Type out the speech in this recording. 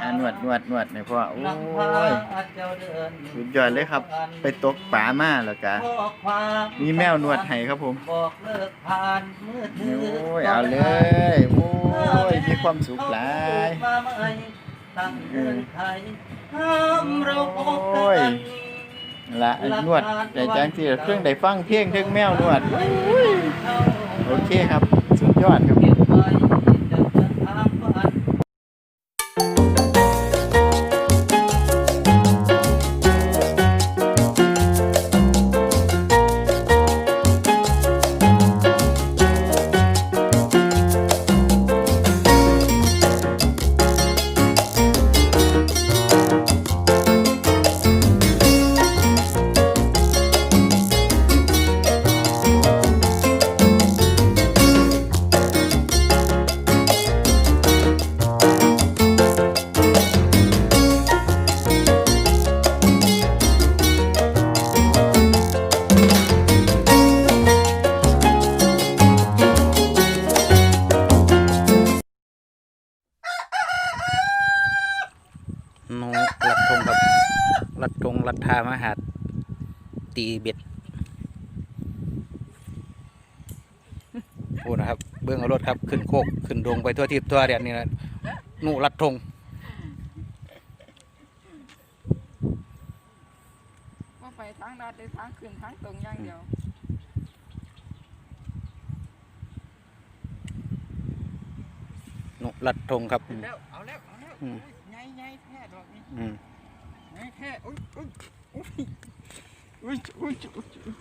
อ่านวดนวดนวดในพ่อโอ้นำพายเจ้าเดินสุดยอดเลยครับ ไปตกป่ามาแล้วกะข้อความมีแมวนวดให้ครับผมบอกเลิกผ่านมือถือโอ้ยเอาเลยโอ้ยมีความสุขหลายมาใหม่ตั้งเงินไทยห้ามเราพบโอ้กัยนละนวดแต่จังที่เครื่องได้ฟังเพลงเครื่องแมวนวดโอ้ยโอเคครับ สุดยอดครับ น้องรัดทงครับรัดทงรัดทามหาดตีเบ็ดพูดนะครับ เบื้องเอารถครับ ขึ้นโคก ขึ้นดงไปทั่วทิพย์ทั่วเดียนนี่นะหนูรัดทงว่าไปทางลัดได้ทางขึ้นทางตรงอย่างเดียวหนูรัดทงครับแล้วเอาแล้วเอาแล้วอืมไงไง แค่ดอกนี้อืมไงแค่อุ้ยอุ้ยอุ้ยอุ้ยอุ้ยอุ้ย